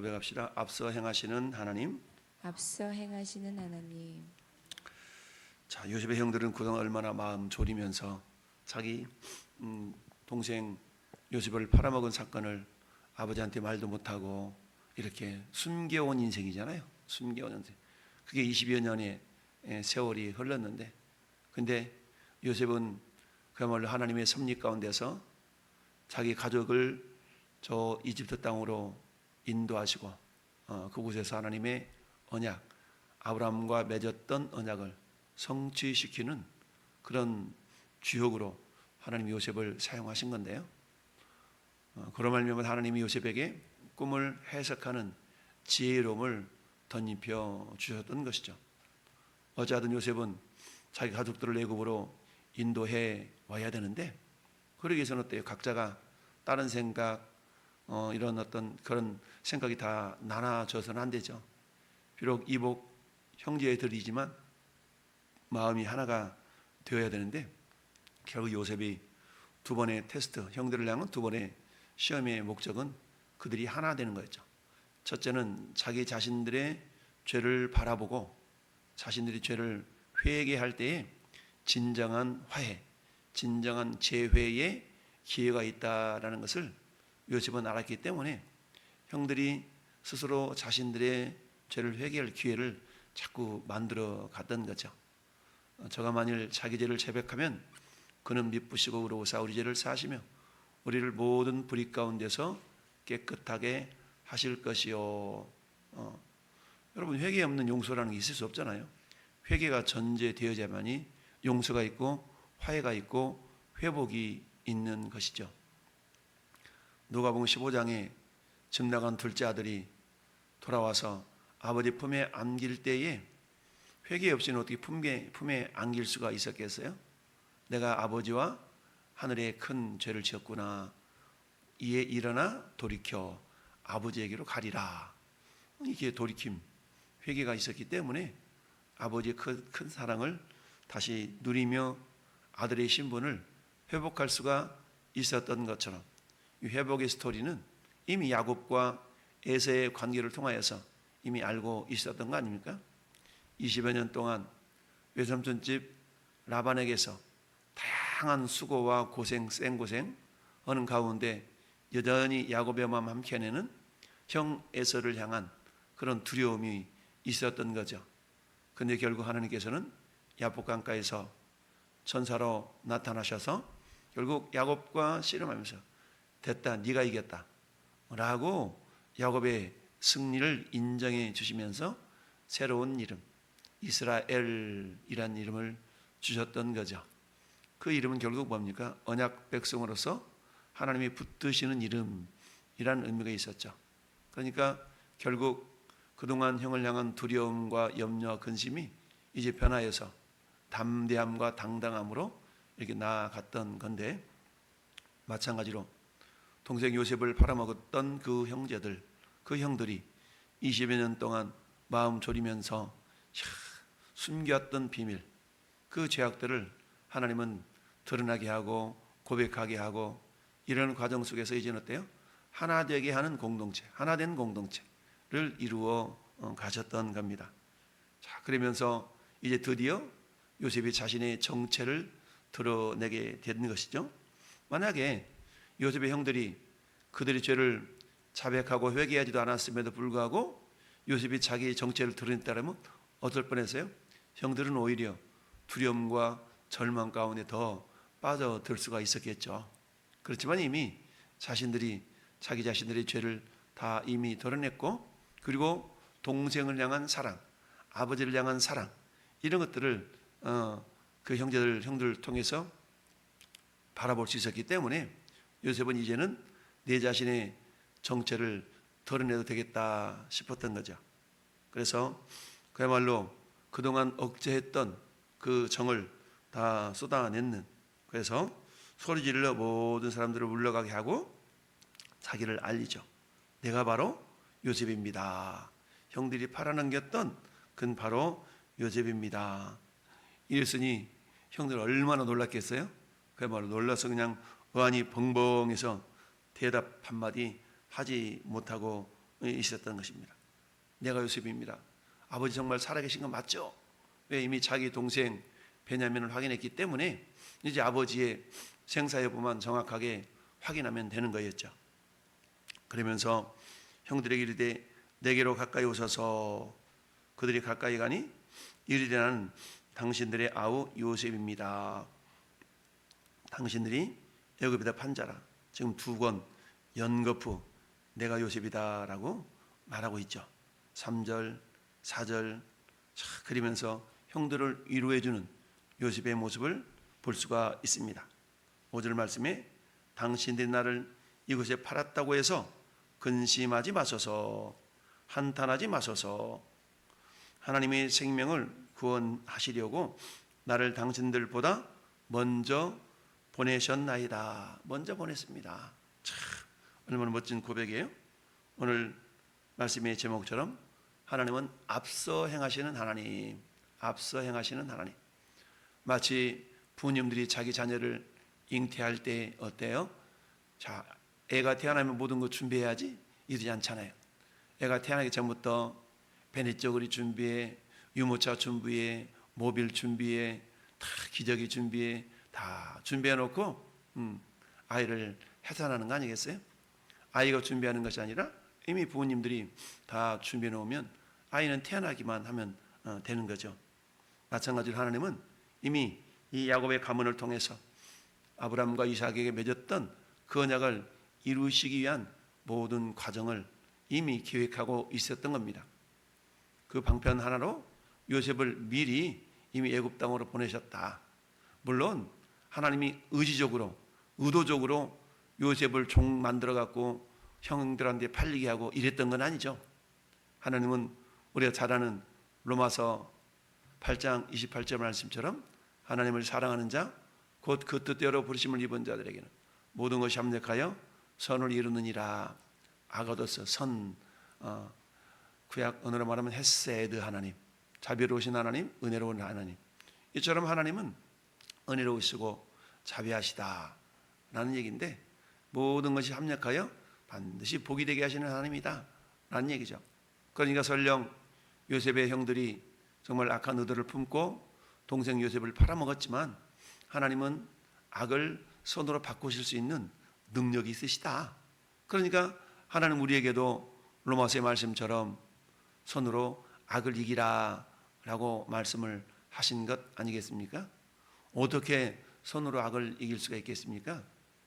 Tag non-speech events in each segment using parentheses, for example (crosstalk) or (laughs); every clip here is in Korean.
고백합시다. 앞서 행하시는 하나님. 앞서 행하시는 하나님 자, 요셉의 형들은 그동안 얼마나 마음 졸이면서 자기 음, 동생 요셉을 팔아먹은 사건을 아버지한테 말도 못하고 이렇게 숨겨온 인생이잖아요. 숨겨온 인생. 그게 20여 년의 예, 세월이 흘렀는데, 근데 요셉은 그야말로 하나님의 섭리 가운데서 자기 가족을 저 이집트 땅으로 인도하시고 어, 그곳에서 하나님의 언약, 아브라함과 맺었던 언약을 성취시키는 그런 주역으로 하나님 요셉을 사용하신 건데요. 어, 그런 말미암아 하나님이 요셉에게 꿈을 해석하는 지혜로움을 덧입혀 주셨던 것이죠. 어찌하든 요셉은 자기 가족들을 애굽으로 인도해 와야 되는데 그러기 위해서는 어때요? 각자가 다른 생각, 어, 이런 어떤 그런 생각이 다 나눠져서는 안 되죠. 비록 이복 형제들이지만 마음이 하나가 되어야 되는데 결국 요셉이 두 번의 테스트, 형들을 향한 두 번의 시험의 목적은 그들이 하나 되는 거였죠. 첫째는 자기 자신들의 죄를 바라보고 자신들이 죄를 회개할 때에 진정한 화해, 진정한 재회의 기회가 있다라는 것을 요셉은 알았기 때문에 형들이 스스로 자신들의 죄를 회개할 기회를 자꾸 만들어 갔던 거죠. 어, 저가 만일 자기 죄를 자백하면 그는 미쁘시고 의로우사 우리 죄를 사시며 우리를 모든 불의 가운데서 깨끗하게 하실 것이요. 어, 여러분 회개 없는 용서라는 게 있을 수 없잖아요. 회개가 전제되어야만이 용서가 있고 화해가 있고 회복이 있는 것이죠. 누가복음 15장에 집 나간 둘째 아들이 돌아와서 아버지 품에 안길 때에 회개 없이는 어떻게 품에, 품에 안길 수가 있었겠어요? 내가 아버지와 하늘에 큰 죄를 지었구나. 이에 일어나 돌이켜 아버지에게로 가리라. 이게 돌이킴, 회개가 있었기 때문에 아버지의 큰, 큰 사랑을 다시 누리며 아들의 신분을 회복할 수가 있었던 것처럼 이 회복의 스토리는 이미 야곱과 에서의 관계를 통하여서 이미 알고 있었던 거 아닙니까? 20여 년 동안 외삼촌 집 라반에게서 다양한 수고와 고생, 생고생 하는 가운데 여전히 야곱의 마음 한켠에는 형 에서를 향한 그런 두려움이 있었던 거죠. 근데 결국 하나님께서는 야복강가에서 천사로 나타나셔서 결국 야곱과 씨름하면서 됐다, 네가 이겼다. 라고 야곱의 승리를 인정해 주시면서 새로운 이름 이스라엘이란 이름을 주셨던 거죠. 그 이름은 결국 뭡니까? 언약 백성으로서 하나님이 붙드시는 이름이란 의미가 있었죠. 그러니까 결국 그동안 형을 향한 두려움과 염려와 근심이 이제 변하여서 담대함과 당당함으로 이렇게 나아갔던 건데 마찬가지로 동생 요셉을 팔아먹었던 그 형제들, 그 형들이 20여 년 동안 마음 졸이면서 숨겼던 비밀, 그 죄악들을 하나님은 드러나게 하고 고백하게 하고 이런 과정 속에서 이제 어때요? 하나 되게 하는 공동체, 하나 된 공동체를 이루어 어, 가셨던 겁니다. 자, 그러면서 이제 드디어 요셉이 자신의 정체를 드러내게 된 것이죠. 만약에 요셉의 형들이 그들의 죄를 자백하고 회개하지도 않았음에도 불구하고 요셉이 자기의 정체를 드러냈다면 어떨 뻔했어요? 형들은 오히려 두려움과 절망 가운데 더 빠져들 수가 있었겠죠. 그렇지만 이미 자신들이 자기 자신들의 죄를 다 이미 드러냈고 그리고 동생을 향한 사랑, 아버지를 향한 사랑 이런 것들을 어, 그 형제들 형들을 통해서 바라볼 수 있었기 때문에 요셉은 이제는 내 자신의 정체를 드러내도 되겠다 싶었던 거죠. 그래서 그야말로 그동안 억제했던 그 정을 다 쏟아냈는 그래서 소리 질러 모든 사람들을 물러가게 하고 자기를 알리죠. 내가 바로 요셉입니다. 형들이 팔아넘겼던 그는 바로 요셉입니다. 이랬으니 형들 얼마나 놀랐겠어요? 그야말로 놀라서 그냥 어안이 벙벙해서 대답 한마디 하지 못하고 있었던 것입니다. 내가 요셉입니다. 아버지 정말 살아계신 거 맞죠? 왜 이미 자기 동생 베냐민을 확인했기 때문에 이제 아버지의 생사 여부만 정확하게 확인하면 되는 거였죠. 그러면서 형들에게 이르되 내게로 가까이 오셔서 그들이 가까이 가니 이르되 나는 당신들의 아우 요셉입니다. 당신들이 애굽에다 판자라. 지금 두 권 연거푸 내가 요셉이다라고 말하고 있죠. 3절, 4절 자, 그러면서 형들을 위로해 주는 요셉의 모습을 볼 수가 있습니다. 5절 말씀에 당신들이 나를 이곳에 팔았다고 해서 근심하지 마소서 한탄하지 마소서 하나님의 생명을 구원하시려고 나를 당신들보다 먼저 보내셨나이다. 먼저 보냈습니다. 참 얼마나 멋진 고백이에요. 오늘 말씀의 제목처럼 하나님은 앞서 행하시는 하나님, 앞서 행하시는 하나님. 마치 부모님들이 자기 자녀를 잉태할 때 어때요? 자, 애가 태어나면 모든 거 준비해야지 이러지 않잖아요. 애가 태어나기 전부터 베네저고리 준비해, 유모차 준비해, 모빌 준비해, 다 기저귀 준비해, 다 준비해 놓고 음, 아이를 해산하는 거 아니겠어요? 아이가 준비하는 것이 아니라 이미 부모님들이 다 준비해 놓으면 아이는 태어나기만 하면 어, 되는 거죠. 마찬가지로 하나님은 이미 이 야곱의 가문을 통해서 아브라함과 이삭에게 맺었던 그 언약을 이루시기 위한 모든 과정을 이미 계획하고 있었던 겁니다. 그 방편 하나로 요셉을 미리 이미 애굽 땅으로 보내셨다. 물론 하나님이 의지적으로 의도적으로 요셉을 종 만들어 갖고 형들한테 팔리게 하고 이랬던 건 아니죠. 하나님은 우리가 잘 아는 로마서 8장 28절 말씀처럼 하나님을 사랑하는 자 곧 그 뜻대로 부르심을 입은 자들에게는 모든 것이 합력하여 선을 이루느니라 아가도스 선 어, 구약 언어로 말하면 헤세드 하나님 자비로우신 하나님 은혜로운 하나님 이처럼 하나님은 은혜로우시고 자비하시다 라는 얘기인데 모든 것이 합력하여 반드시 복이 되게 하시는 하나님이다 라는 얘기죠 그러니까 설령 요셉의 형들이 정말 악한 의도를 품고 동생 요셉을 팔아먹었지만 하나님은 악을 선으로 바꾸실 수 있는 능력이 있으시다. 그러니까 하나님 우리에게도 로마서의 말씀처럼 손으로 악을 이기라 라고 말씀을 하신 것 아니겠습니까? 어떻게 손으로 악을 이길 수가 있겠습니까?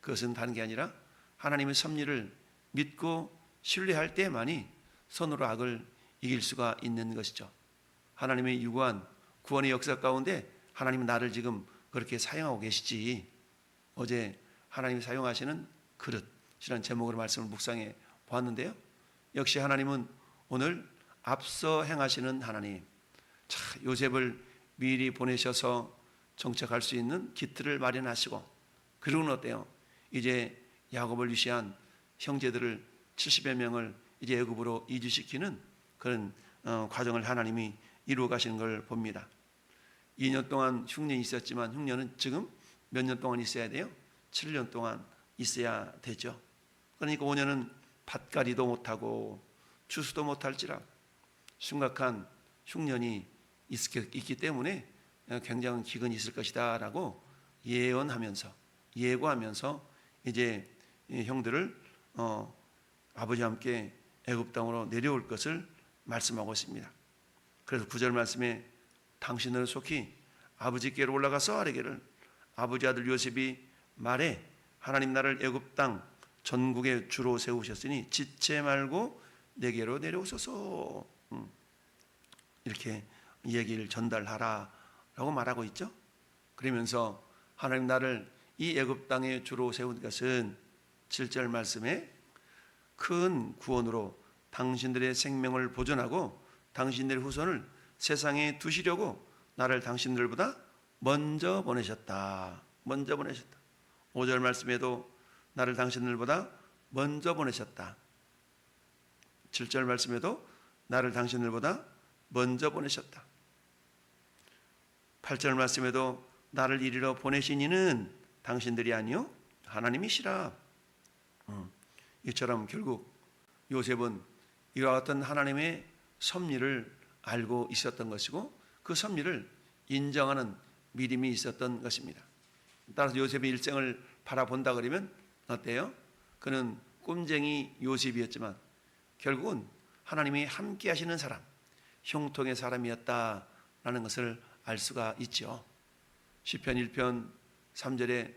그것은 다른 게 아니라 하나님의 섭리를 믿고 신뢰할 때만이 손으로 악을 이길 수가 있는 것이죠. 하나님의 유구한 구원의 역사 가운데 하나님은 나를 지금 그렇게 사용하고 계시지. 어제 하나님이 사용하시는 그릇이라는 제목으로 말씀을 묵상해 보았는데요. 역시 하나님은 오늘 앞서 행하시는 하나님. 자, 요셉을 미리 보내셔서 정착할 수 있는 기틀을 마련하시고 그리고는 어때요? 이제 야곱을 위시한 형제들을 70여 명을 이제 애굽으로 이주시키는 그런 어, 과정을 하나님이 이루어 가시는 걸 봅니다. 2년 동안 흉년이 있었지만 흉년은 지금 몇 년 동안 있어야 돼요? 7년 동안 있어야 되죠. 그러니까 5년은 밭갈이도 못하고 추수도 못할지라 심각한 흉년이 있기 때문에 굉장한 기근이 있을 것이다라고 예언하면서 예고하면서 이제 형들을 어, 아버지와 함께 애굽 땅으로 내려올 것을 말씀하고 있습니다. 그래서 구절 말씀에 당신을 속히 아버지께로 올라가서 아뢰기를 아버지 아들 요셉이 말해 하나님 나를 애굽 땅 전국에 주로 세우셨으니 지체 말고 내게로 내려오소서 음. 이렇게 얘기를 전달하라 라고 말하고 있죠. 그러면서 하나님 나를 이 애굽 땅에 주로 세운 것은 7절 말씀에 큰 구원으로 당신들의 생명을 보존하고 당신들의 후손을 세상에 두시려고 나를 당신들보다 먼저 보내셨다. 먼저 보내셨다. 5절 말씀에도 나를 당신들보다 먼저 보내셨다. 7절 말씀에도 나를 당신들보다 먼저 보내셨다. 8절 말씀에도 나를 이리로 보내신 이는 당신들이 아니요 하나님이시라. 음, 이처럼 결국 요셉은 이와 같은 하나님의 섭리를 알고 있었던 것이고 그 섭리를 인정하는 믿음이 있었던 것입니다. 따라서 요셉의 일생을 바라본다 그러면 어때요? 그는 꿈쟁이 요셉이었지만 결국은 하나님이 함께 하시는 사람, 형통의 사람이었다라는 것을 알 수가 있죠. 시편 1편 3절에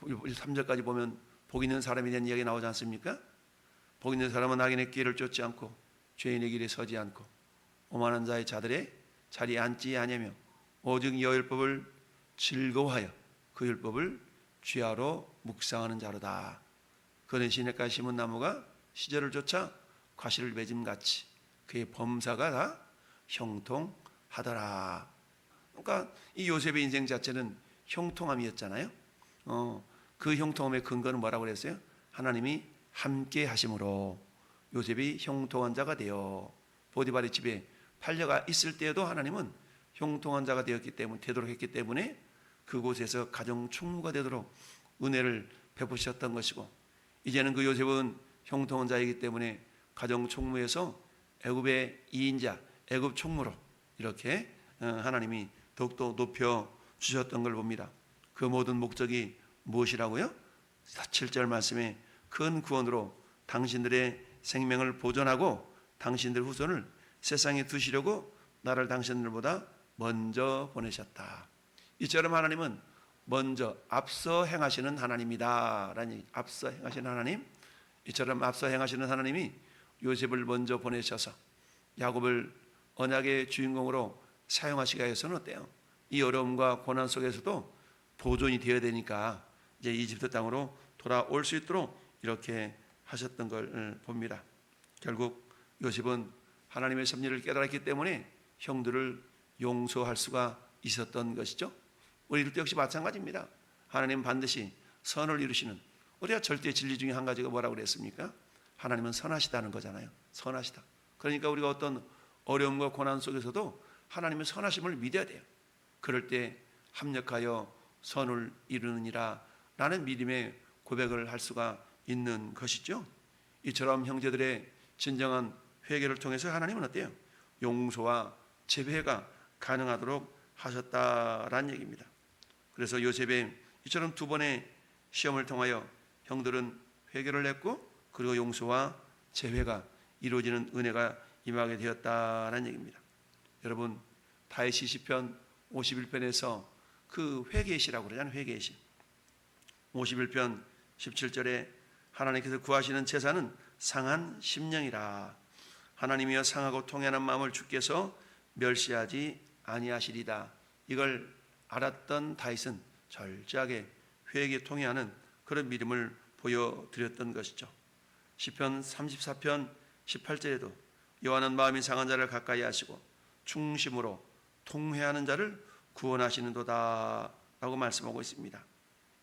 3절까지 보면 복 있는 사람에 대한 이야기 나오지 않습니까? 복 있는 사람은 악인의 길을 쫓지 않고 죄인의 길에 서지 않고 오만한 자의 자들의 자리에 앉지 아니하며 오직 여율법을 즐거워하여 그 율법을 쥐하로 묵상하는 자로다. 그는 시냇가에 심은 나무가 시절을 쫓아 과실을 맺음 같이 그의 범사가 다 형통하더라. 그러니까 이 요셉의 인생 자체는 형통함이었잖아요. 어, 그 형통함의 근거는 뭐라고 그랬어요? 하나님이 함께 하심으로 요셉이 형통한 자가 되어 보디발의 집에 팔려가 있을 때에도 하나님은 형통한 자가 되었기 때문에 되도록 했기 때문에 그곳에서 가정 총무가 되도록 은혜를 베푸셨던 것이고 이제는 그 요셉은 형통한 자이기 때문에 가정 총무에서 애굽의 2인자 애굽 총무로 이렇게 어, 하나님이 더욱더 높여 주셨던 걸 봅니다. 그 모든 목적이 무엇이라고요? 7절 말씀에 큰 구원으로 당신들의 생명을 보존하고 당신들 후손을 세상에 두시려고 나를 당신들보다 먼저 보내셨다. 이처럼 하나님은 먼저 앞서 행하시는 하나님이다 라는 얘기. 앞서 행하시는 하나님. 이처럼 앞서 행하시는 하나님이 요셉을 먼저 보내셔서 야곱을 언약의 주인공으로 사용하시게 해서는 어때요? 이 어려움과 고난 속에서도 보존이 되어야 되니까 이제 이집트 땅으로 돌아올 수 있도록 이렇게 하셨던 걸 봅니다. 결국 요셉은 하나님의 섭리를 깨달았기 때문에 형들을 용서할 수가 있었던 것이죠. 우리들도 역시 마찬가지입니다. 하나님 반드시 선을 이루시는 우리가 절대 진리 중에 한 가지가 뭐라고 그랬습니까? 하나님은 선하시다는 거잖아요. 선하시다. 그러니까 우리가 어떤 어려움과 고난 속에서도 하나님의 선하심을 믿어야 돼요. 그럴 때 합력하여 선을 이루느니라 라는 믿음의 고백을 할 수가 있는 것이죠. 이처럼 형제들의 진정한 회개를 통해서 하나님은 어때요? 용서와 재회가 가능하도록 하셨다라는 얘기입니다. 그래서 요셉의 이처럼 두 번의 시험을 통하여 형들은 회개를 했고 그리고 용서와 재회가 이루어지는 은혜가 임하게 되었다라는 얘기입니다. 여러분 다윗 시편 51편에서 그 회개의 시라고 그러잖아요. 회개의 시. 51편 17절에 하나님께서 구하시는 제사는 상한 심령이라 하나님이여 상하고 통연한 마음을 주께서 멸시하지 아니하시리다. 이걸 알았던 다윗은 절저하게 회개에 통해하는 그런 믿음을 보여드렸던 것이죠. 시편 34편 18절에도 여호와는 마음이 상한 자를 가까이 하시고 충심으로 통회하는 자를 구원하시는도다라고 말씀하고 있습니다.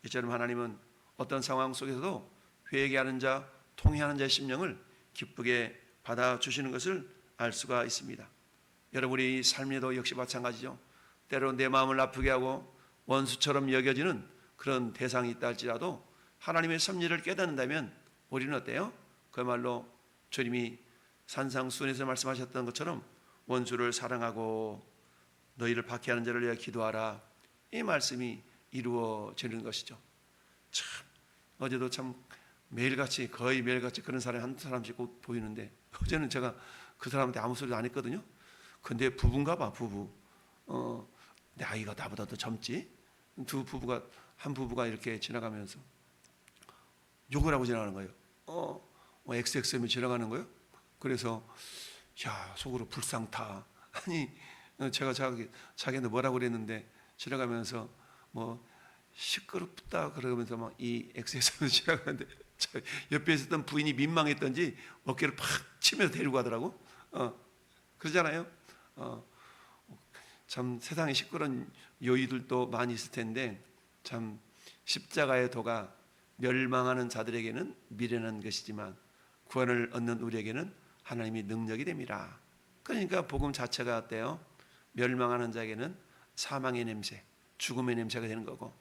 이처럼 하나님은 어떤 상황 속에서도 회개하는 자, 통회하는 자의 심령을 기쁘게 받아 주시는 것을 알 수가 있습니다. 여러분의 삶에도 역시 마찬가지죠. 때로 내 마음을 아프게 하고 원수처럼 여겨지는 그런 대상이 있다 할지라도 하나님의 섭리를 깨닫는다면 우리는 어때요? 그야말로 주님이 산상순에서 말씀하셨던 것처럼 원수를 사랑하고 너희를 박해하는 자를 위하여 기도하라. 이 말씀이 이루어지는 것이죠. 참 어제도 참 매일같이 거의 매일같이 그런 사람이 한 사람씩 꼭 보이는데 어제는 제가 그 사람한테 아무 소리도 안 했거든요. 근데 부부인가 봐 부부. 어, 내 아이가 나보다 더 젊지. 두 부부가 한 부부가 이렇게 지나가면서 욕을 하고 지나가는 거예요. 어, 뭐 XXM이 지나가는 거예요. 그래서 야 속으로 불상타. (laughs) 아니 어, 제가 자기 자기한테 뭐라고 그랬는데 지나가면서 뭐 시끄럽다 그러면서 막이 XXM (laughs) 지나가는데 저 옆에 있었던 부인이 민망했던지 어깨를 팍 치면서 데리고 가더라고. 어, 그러잖아요. 어, 참 세상에 시끄러운 요이들도 많이 있을 텐데 참 십자가의 도가 멸망하는 자들에게는 미련한 것이지만 구원을 얻는 우리에게는 하나님이 능력이 됩니다. 그러니까 복음 자체가 어때요? 멸망하는 자에게는 사망의 냄새, 죽음의 냄새가 되는 거고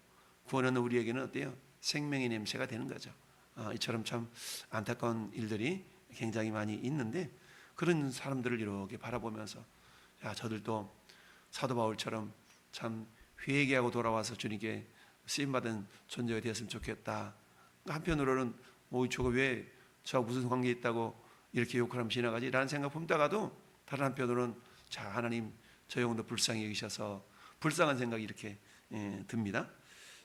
구원하는 우리에게는 어때요? 생명의 냄새가 되는 거죠. 아, 이처럼 참 안타까운 일들이 굉장히 많이 있는데 그런 사람들을 이렇게 바라보면서 야 저들도 사도 바울처럼 참 회개하고 돌아와서 주님께 쓰임 받은 존재가 되었으면 좋겠다. 한편으로는 뭐 저거 왜 저 무슨 관계 있다고 이렇게 욕을 하면 지나가지 라는 생각 품다가도 다른 한편으로는 자 하나님 저 영혼도 불쌍히 여기셔서 불쌍한 생각이 이렇게 예, 듭니다.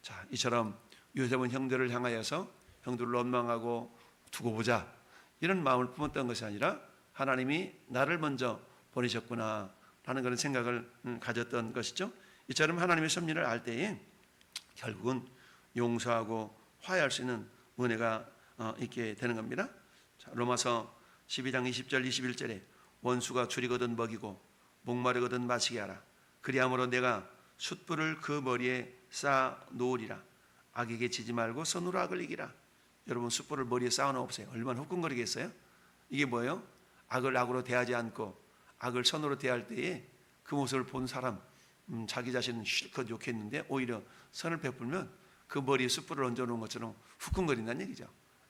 자 이처럼 요셉은 형들을 향하여서 형들을 원망하고 두고 보자 이런 마음을 품었던 것이 아니라 하나님이 나를 먼저 보내셨구나 라는 그런 생각을 음, 가졌던 것이죠. 이처럼 하나님의 섭리를 알 때에 결국은 용서하고 화해할 수 있는 은혜가 어, 있게 되는 겁니다. 자, 로마서 12장 20절 21절에 원수가 줄이거든 먹이고 목마르거든 마시게 하라. 그리함으로 내가 숯불을 그 머리에 쌓아 놓으리라. 악에게 지지 말고 선으로 악을 이기라. 여러분 숯불을 머리에 쌓아 놓으세요. 얼마나 후끈거리겠어요? 이게 뭐예요? 악을 악으로 대하지 않고 악을 선으로 대할 때에 그 모습을 본 사람 음, 자기 자신은 실컷 욕했는데 오히려 선을 베풀면 그 머리에 숯불을 얹어 놓은 것처럼 후끈거린다는 얘기죠.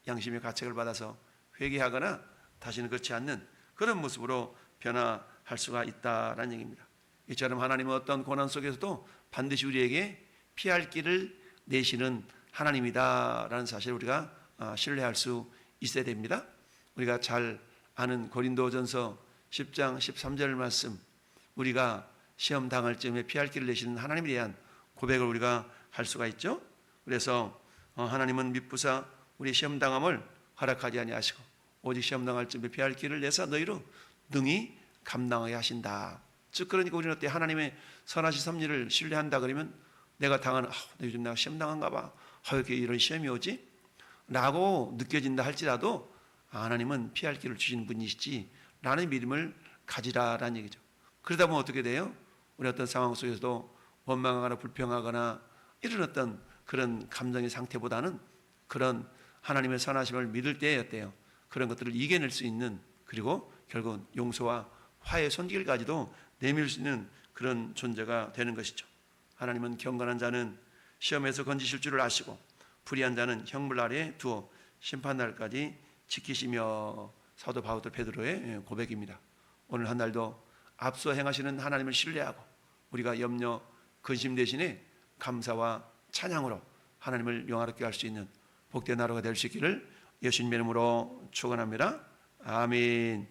양심의 가책을 받아서 회개하거나 다시는 그렇지 않는 그런 모습으로 변화할 수가 있다라는 얘기입니다. 이처럼 하나님은 어떤 고난 속에서도 반드시 우리에게 피할 길을 내시는 하나님이다라는 사실을 우리가 아, 신뢰할 수 있어야 됩니다. 우리가 잘 아는 고린도전서 10장 13절 말씀 우리가 시험 당할 쯤에 피할 길을 내시는 하나님에 대한 고백을 우리가 할 수가 있죠. 그래서 어, 하나님은 미쁘사 우리 시험 당함을 허락하지 아니하시고 오직 시험 당할 쯤에 피할 길을 내서 너희로 능히 감당하게 하신다. 즉 그러니까 우리는 어때 하나님의 선하신 섭리를 신뢰한다 그러면 내가 당한 아, 요즘 내가 시험 당한가 봐. 아, 왜 이렇게 이런 시험이 오지? 라고 느껴진다 할지라도 아, 하나님은 피할 길을 주신 분이시지 라는 믿음을 가지라라는 얘기죠. 그러다 보면 어떻게 돼요? 우리 어떤 상황 속에서도 원망하거나 불평하거나 이런 어떤 그런 감정의 상태보다는 그런 하나님의 선하심을 믿을 어때요? 그런 것들을 이겨낼 수 있는 그리고 결국 용서와 화해 손길까지도 내밀 수 있는 그런 존재가 되는 것이죠. 하나님은 경건한 자는 시험에서 건지실 줄을 아시고 불의한 자는 형물 아래에 두어 심판 날까지 지키시며 사도 바울 베드로의 고백입니다. 오늘 한 날도 앞서 행하시는 하나님을 신뢰하고 우리가 염려 근심 대신에 감사와 찬양으로 하나님을 영화롭게 할 수 있는 복된 하루가 될 수 있기를 예수님의 이름으로 축원합니다. 아멘.